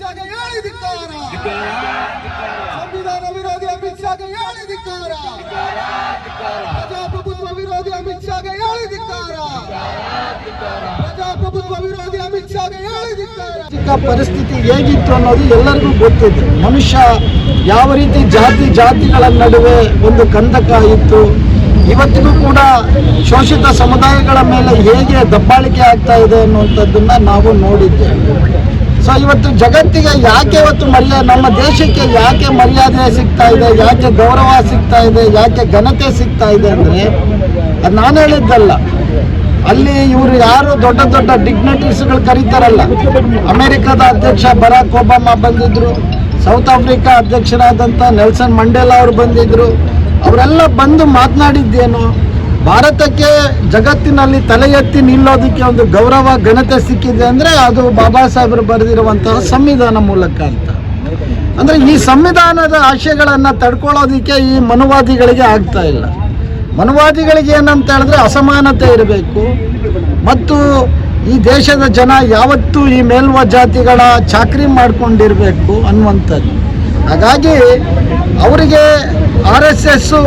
ಶಾಗೆ ಹೇಳಿ ಧಿಕ್ಕಾರ. ಸಂವಿಧಾನ ವಿರೋಧಿ ಅಮಿತ್ ಶಾಗೆ ಹೇಳಿ ಧಿಕ್ಕಾರ. ಪ್ರಜಾಪ್ರಭುತ್ವ ವಿರೋಧಿ ಅಮಿತ್ ಶಾಗೆ ಹೇಳಿ ಧಿಕ್ಕಾರ. ಪ್ರಜಾಪ್ರಭುತ್ವ ವಿರೋಧಿ ಅಮಿತ್ ಶಾಗೆ ಹೇಳಿ ಧಿಕ್ಕಾರ. ಚಿಕ್ಕ ಪರಿಸ್ಥಿತಿ ಹೇಗಿತ್ತು ಅನ್ನೋದು ಎಲ್ಲರಿಗೂ ಗೊತ್ತಿದೆ. ಮನುಷ್ಯ ಯಾವ ರೀತಿ ಜಾತಿ ಜಾತಿಗಳ ನಡುವೆ ಒಂದು ಕಂದಕ ಇತ್ತು ಇವತ್ತಿಗೂ ಕೂಡ ಶೋಷಿತ ಸಮುದಾಯಗಳ ಮೇಲೆ ಹೇಗೆ ದಬ್ಬಾಳಿಕೆ ಆಗ್ತಾ ಇದೆ ಅನ್ನುವಂಥದ್ದನ್ನು ನಾವು ನೋಡಿದ್ದೇವೆ. ಸೊ ಇವತ್ತು ಜಗತ್ತಿಗೆ ಯಾಕೆ ಇವತ್ತು ಮರ್ಯಾದೆ ನಮ್ಮ ದೇಶಕ್ಕೆ ಯಾಕೆ ಮರ್ಯಾದೆ ಸಿಗ್ತಾ ಇದೆ, ಯಾಕೆ ಗೌರವ ಸಿಗ್ತಾ ಇದೆ, ಯಾಕೆ ಘನತೆ ಸಿಗ್ತಾ ಇದೆ ಅಂದರೆ ಅದು ನಾನು ಹೇಳಿದ್ದಲ್ಲ. ಅಲ್ಲಿ ಇವರು ಯಾರು ದೊಡ್ಡ ದೊಡ್ಡ ಡಿಗ್ನಿಟೀಸ್ಗಳು ಕರೀತಾರಲ್ಲ. ಅಮೆರಿಕದ ಅಧ್ಯಕ್ಷ ಬರಾಕ್ ಒಬಾಮಾ ಬಂದಿದ್ರು, ಸೌತ್ ಆಫ್ರಿಕಾ ಅಧ್ಯಕ್ಷರಾದಂಥ ನೆಲ್ಸನ್ ಮಂಡೇಲಾ ಅವರು ಬಂದಿದ್ರು. ಅವರೆಲ್ಲ ಬಂದು ಮಾತನಾಡಿದ್ದೇನು? ಭಾರತಕ್ಕೆ ಜಗತ್ತಿನಲ್ಲಿ ತಲೆ ಎತ್ತಿ ನಿಲ್ಲೋದಕ್ಕೆ ಒಂದು ಗೌರವ, ಘನತೆ ಸಿಕ್ಕಿದೆ ಅಂದರೆ ಅದು ಬಾಬಾ ಸಾಹೇಬರು ಬರೆದಿರುವಂತಹ ಸಂವಿಧಾನ ಮೂಲಕ ಅಂತ. ಅಂದರೆ ಈ ಸಂವಿಧಾನದ ಆಶಯಗಳನ್ನು ತಡ್ಕೊಳ್ಳೋದಕ್ಕೆ ಈ ಮನುವಾದಿಗಳಿಗೆ ಆಗ್ತಾ ಇಲ್ಲ. ಮನುವಾದಿಗಳಿಗೆ ಏನಂತ ಹೇಳಿದ್ರೆ ಅಸಮಾನತೆ ಇರಬೇಕು. ಮತ್ತು ಈ ದೇಶದ ಜನ ಯಾವತ್ತೂ ಈ ಮೇಲ್ವ ಜಾತಿಗಳ ಚಾಕ್ರಿ ಮಾಡ್ಕೊಂಡಿರಬೇಕು ಅನ್ನುವಂಥದ್ದು. ಹಾಗಾಗಿ ಅವರಿಗೆ ಆರ್ ಎಸ್ ಎಸ್ಸು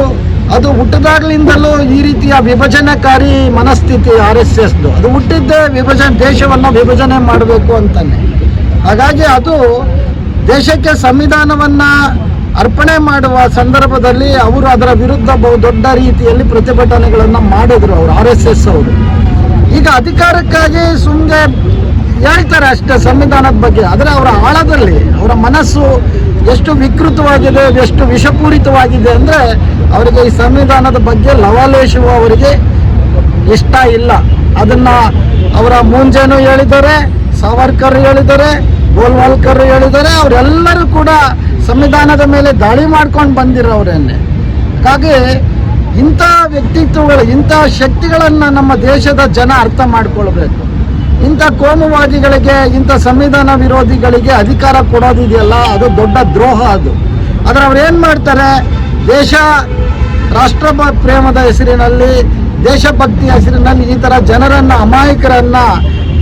ಅದು ಹುಟ್ಟದಾಗ್ಲಿಂದಲೂ ಈ ರೀತಿಯ ವಿಭಜನಕಾರಿ ಮನಸ್ಥಿತಿ ಆರ್ ಎಸ್ ಎಸ್ದು ಅದು ಹುಟ್ಟಿದ್ದೇ ವಿಭಜನೆ, ದೇಶವನ್ನು ವಿಭಜನೆ ಮಾಡಬೇಕು ಅಂತಾನೆ. ಹಾಗಾಗಿ ಅದು ದೇಶಕ್ಕೆ ಸಂವಿಧಾನವನ್ನ ಅರ್ಪಣೆ ಮಾಡುವ ಸಂದರ್ಭದಲ್ಲಿ ಅವರು ಅದರ ವಿರುದ್ಧ ಬಹು ದೊಡ್ಡ ರೀತಿಯಲ್ಲಿ ಪ್ರತಿಭಟನೆಗಳನ್ನು ಮಾಡಿದ್ರು ಅವರು ಆರ್ ಎಸ್ ಎಸ್ ಅವರು. ಈಗ ಅಧಿಕಾರಕ್ಕಾಗಿ ಸುಮ್ಮನೆ ಹೇಳ್ತಾರೆ ಅಷ್ಟೇ ಸಂವಿಧಾನದ ಬಗ್ಗೆ, ಆದರೆ ಅವರ ಆಳದಲ್ಲಿ, ಅವರ ಮನಸ್ಸು ಎಷ್ಟು ವಿಕೃತವಾಗಿದೆ, ಎಷ್ಟು ವಿಷಪೂರಿತವಾಗಿದೆ ಅಂದರೆ ಅವರಿಗೆ ಈ ಸಂವಿಧಾನದ ಬಗ್ಗೆ ಲವಲೇಶವು ಅವರಿಗೆ ಇಷ್ಟ ಇಲ್ಲ. ಅದನ್ನ ಅವರ ಮುಂಜಾನು ಹೇಳಿದ್ದಾರೆ, ಸಾವರ್ಕರ್ ಹೇಳಿದ್ದಾರೆ, ಗೋಲ್ವಾಲ್ಕರ್ ಹೇಳಿದ್ದಾರೆ, ಅವರೆಲ್ಲರೂ ಕೂಡ ಸಂವಿಧಾನದ ಮೇಲೆ ದಾಳಿ ಮಾಡ್ಕೊಂಡು ಬಂದಿರೋರೇನೆ ಹಾಗಾಗಿ ಇಂಥ ವ್ಯಕ್ತಿತ್ವಗಳು, ಇಂಥ ಶಕ್ತಿಗಳನ್ನು ನಮ್ಮ ದೇಶದ ಜನ ಅರ್ಥ ಮಾಡ್ಕೊಳ್ಬೇಕು. ಇಂಥ ಕೋಮುವಾದಿಗಳಿಗೆ, ಇಂಥ ಸಂವಿಧಾನ ವಿರೋಧಿಗಳಿಗೆ ಅಧಿಕಾರ ಕೊಡೋದಿದೆಯಲ್ಲ ಅದು ದೊಡ್ಡ ದ್ರೋಹ ಅದು. ಆದರೆ ಅವ್ರು ಏನು ಮಾಡ್ತಾರೆ? ದೇಶ ರಾಷ್ಟ್ರ ಪ್ರೇಮದ ಹೆಸರಿನಲ್ಲಿ, ದೇಶಭಕ್ತಿಯ ಹೆಸರಿನಲ್ಲಿ ಈ ಥರ ಜನರನ್ನು, ಅಮಾಯಕರನ್ನು,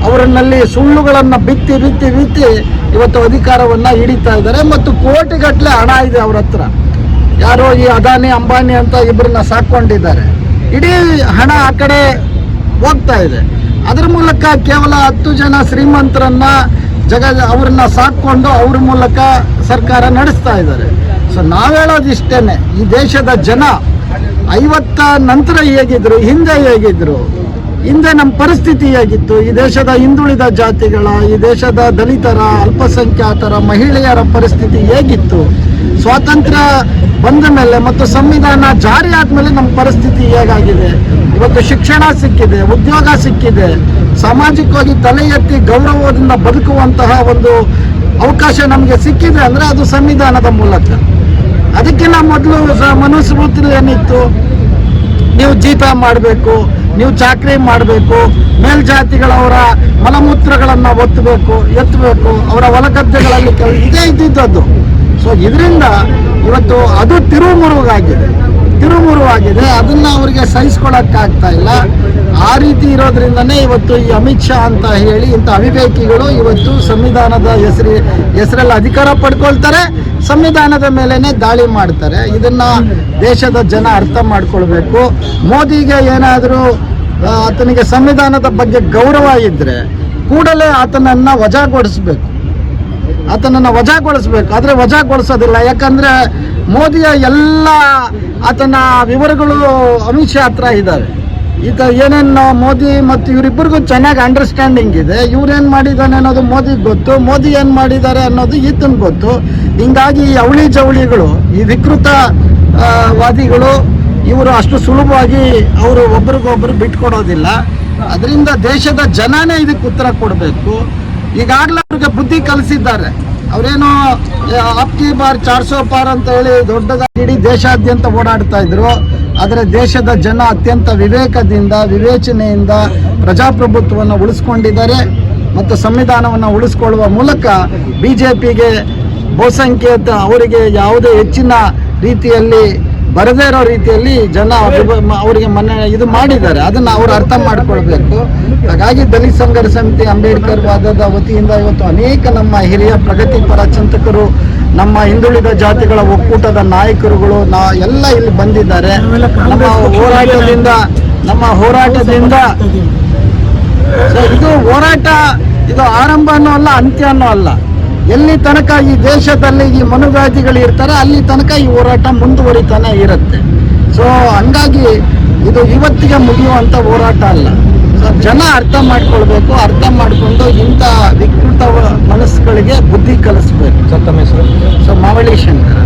ಅವರನ್ನಲ್ಲಿ ಸುಳ್ಳುಗಳನ್ನು ಬಿತ್ತಿ ಬಿತ್ತಿ ಬಿತ್ತಿ ಇವತ್ತು ಅಧಿಕಾರವನ್ನು ಹಿಡಿತಾ ಇದ್ದಾರೆ. ಮತ್ತು ಕೋಟಿಗಟ್ಟಲೆ ಹಣ ಇದೆ ಅವ್ರ ಹತ್ರ. ಯಾರೋ ಈ ಅದಾನಿ, ಅಂಬಾನಿ ಅಂತ ಇಬ್ಬರನ್ನ ಸಾಕೊಂಡಿದ್ದಾರೆ ಇಡೀ ಹಣ ಆ ಕಡೆ ಹೋಗ್ತಾ ಇದೆ. ಅದ್ರ ಮೂಲಕ ಕೇವಲ ಹತ್ತು ಜನ ಶ್ರೀಮಂತರನ್ನ ಜಗ ಅವ್ರನ್ನ ಸಾಕೊಂಡು ಅವ್ರ ಮೂಲಕ ಸರ್ಕಾರ ನಡೆಸ್ತಾ ಇದ್ದಾರೆ. ಸೊ ನಾವ್ ಹೇಳೋದು ಇಷ್ಟೇ ಈ ದೇಶದ ಜನ ಐವತ್ತ ನಂತರ ಹೇಗಿದ್ರು, ಹಿಂದೆ ಹೇಗಿದ್ರು, ಹಿಂದೆ ನಮ್ಮ ಪರಿಸ್ಥಿತಿ ಹೇಗಿತ್ತು, ಈ ದೇಶದ ಹಿಂದುಳಿದ ಜಾತಿಗಳ, ಈ ದೇಶದ ದಲಿತರ, ಅಲ್ಪಸಂಖ್ಯಾತರ, ಮಹಿಳೆಯರ ಪರಿಸ್ಥಿತಿ ಹೇಗಿತ್ತು ಸ್ವಾತಂತ್ರ್ಯ ಬಂದ ಮೇಲೆ ಮತ್ತು ಸಂವಿಧಾನ ಜಾರಿ ಆದ್ಮೇಲೆ ನಮ್ಮ ಪರಿಸ್ಥಿತಿ ಹೇಗಾಗಿದೆ? ಇವತ್ತು ಶಿಕ್ಷಣ ಸಿಕ್ಕಿದೆ, ಉದ್ಯೋಗ ಸಿಕ್ಕಿದೆ, ಸಾಮಾಜಿಕವಾಗಿ ತಲೆ ಎತ್ತಿ ಗೌರವದಿಂದ ಬದುಕುವಂತಹ ಒಂದು ಅವಕಾಶ ನಮಗೆ ಸಿಕ್ಕಿದೆ ಅಂದ್ರೆ ಅದು ಸಂವಿಧಾನದ ಮೂಲಕ. ಅದಕ್ಕಿಂತ ಮೊದಲು ಮನುಸ್ಮೃತಿಲಿ ಏನಿತ್ತು? ನೀವು ಜೀತ ಮಾಡಬೇಕು, ನೀವು ಚಾಕ್ರಿ ಮಾಡಬೇಕು, ಮೇಲ್ಜಾತಿಗಳವರ ಮಲಮೂತ್ರಗಳನ್ನು ಒತ್ತಬೇಕು, ಎತ್ತಬೇಕು, ಅವರ ಹೊಲಗದ್ದೆಗಳಲ್ಲಿ ಇದೇ ಇದ್ದಿದ್ದದ್ದು ಸೊ ಇದರಿಂದ ಇವತ್ತು ಅದು ತಿರುಮುರುಗಾಗಿದೆ. ತಿರುಮುರುವಾಗಿದೆ, ಅದನ್ನ ಅವರಿಗೆ ಸಹಿಸ್ಕೊಳಕ್ಕಾಗ್ತಾ ಇಲ್ಲ ಆ ರೀತಿ ಇರೋದ್ರಿಂದನೇ ಇವತ್ತು ಈ ಅಮಿತ್ ಶಾ ಅಂತ ಹೇಳಿ ಇಂಥ ಅವಿವೇಕಿಗಳು ಇವತ್ತು ಸಂವಿಧಾನದ ಹೆಸರಿ, ಹೆಸರಲ್ಲಿ ಅಧಿಕಾರ ಪಡ್ಕೊಳ್ತಾರೆ, ಸಂವಿಧಾನದ ಮೇಲೇನೆ ದಾಳಿ ಮಾಡ್ತಾರೆ. ಇದನ್ನ ದೇಶದ ಜನ ಅರ್ಥ ಮಾಡ್ಕೊಳ್ಬೇಕು. ಮೋದಿಗೆ ಏನಾದರೂ ಆತನಿಗೆ ಸಂವಿಧಾನದ ಬಗ್ಗೆ ಗೌರವ ಇದ್ದರೆ ಕೂಡಲೇ ಆತನನ್ನು ವಜಾಗೊಳಿಸ್ಬೇಕು. ಆತನನ್ನ ವಜಾಗೊಳಿಸ್ಬೇಕು. ಆದರೆ ವಜಾಗೊಳಿಸೋದಿಲ್ಲ. ಯಾಕಂದ್ರೆ ಮೋದಿಯ ಎಲ್ಲ ಆತನ ವಿವರಗಳು ಅಮಿತ್ ಶಾ ಹತ್ರ ಇದ್ದಾವೆ ಈಗ ಏನೇನು ಮೋದಿ ಮತ್ತು ಇವರಿಬ್ಬರಿಗೂ ಚೆನ್ನಾಗಿ ಅಂಡರ್ಸ್ಟ್ಯಾಂಡಿಂಗ್ ಇದೆ. ಇವ್ರೇನು ಮಾಡಿದ್ದಾನೆ ಅನ್ನೋದು ಮೋದಿಗೆ ಗೊತ್ತು. ಮೋದಿ ಏನು ಮಾಡಿದ್ದಾರೆ ಅನ್ನೋದು ಈತನ ಗೊತ್ತು. ಹಿಂಗಾಗಿ ಈ ಅವಳಿ ಜವಳಿಗಳು, ಈ ವಿಕೃತ ವಾದಿಗಳು, ಇವರು ಅಷ್ಟು ಸುಲಭವಾಗಿ ಅವರು ಒಬ್ರಿಗೊಬ್ರು ಬಿಟ್ಕೊಡೋದಿಲ್ಲ. ಅದರಿಂದ ದೇಶದ ಜನನೇ ಇದಕ್ಕೆ ಉತ್ತರ ಕೊಡಬೇಕು. ಈಗಾಗಲೇ ಅವ್ರಿಗೆ ಬುದ್ಧಿ ಕಲಿಸಿದ್ದಾರೆ. ಅವರೇನು ಅಪ್ಕಿ ಬಾರ್ ಚಾರ್ಸೋ ಪಾರ್ ಅಂತ ಹೇಳಿ ದೊಡ್ಡದಾಗಿ ಇಡೀ ದೇಶಾದ್ಯಂತ ಓಡಾಡ್ತಾ ಇದ್ರು. ಆದರೆ ದೇಶದ ಜನ ಅತ್ಯಂತ ವಿವೇಕದಿಂದ, ವಿವೇಚನೆಯಿಂದ ಪ್ರಜಾಪ್ರಭುತ್ವವನ್ನು ಉಳಿಸ್ಕೊಂಡಿದ್ದಾರೆ. ಮತ್ತು ಸಂವಿಧಾನವನ್ನು ಉಳಿಸ್ಕೊಳ್ಳುವ ಮೂಲಕ ಬಿ ಜೆ ಪಿಗೆ ಬಹುಸಂಖ್ಯಾತ ಅವರಿಗೆ ಯಾವುದೇ ಹೆಚ್ಚಿನ ರೀತಿಯಲ್ಲಿ ಬರದೇ ಇರೋ ರೀತಿಯಲ್ಲಿ ಜನ ಅವರಿಗೆ ಮನೆ ಇದು ಮಾಡಿದ್ದಾರೆ. ಅದನ್ನ ಅವರು ಅರ್ಥ ಮಾಡ್ಕೊಳ್ಬೇಕು. ಹಾಗಾಗಿ ದಲಿತ ಸಂಘರ್ಷ ಸಮಿತಿ ಅಂಬೇಡ್ಕರ್ ವಾದದ ವತಿಯಿಂದ ಇವತ್ತು ಅನೇಕ ನಮ್ಮ ಹಿರಿಯ ಪ್ರಗತಿಪರ ಚಿಂತಕರು ನಮ್ಮ ಹಿಂದುಳಿದ ಜಾತಿಗಳ ಒಕ್ಕೂಟದ ನಾಯಕರುಗಳು ನಾ ಎಲ್ಲ ಇಲ್ಲಿ ಬಂದಿದ್ದಾರೆ. ನಮ್ಮ ಹೋರಾಟದಿಂದ ನಮ್ಮ ಹೋರಾಟದಿಂದ ಇದು ಹೋರಾಟ ಇದು ಆರಂಭನೂ ಅಲ್ಲ ಅಂತ್ಯನೂ ಅಲ್ಲ. ಎಲ್ಲಿ ತನಕ ಈ ದೇಶದಲ್ಲಿ ಈ ಮನುಗಾದಿಗಳು ಇರ್ತಾರೆ ಅಲ್ಲಿ ತನಕ ಈ ಹೋರಾಟ ಮುಂದುವರಿತಾನೆ ಇರುತ್ತೆ. ಸೊ ಹಂಗಾಗಿ ಇದು ಇವತ್ತಿಗೆ ಮುಗಿಯುವಂಥ ಹೋರಾಟ ಅಲ್ಲ. ಸೊ ಜನ ಅರ್ಥ ಮಾಡ್ಕೊಳ್ಬೇಕು ಅರ್ಥ ಮಾಡಿಕೊಂಡು ಇಂಥ ವಿಕೃತ ಮನಸ್ಸುಗಳಿಗೆ ಬುದ್ಧಿ ಕಲಿಸ್ಬೇಕು. ಸರ್ ತಮ್ಮ ಹೆಸರು? ಸೊ ಮಾವಳಿ ಶಂಕರ.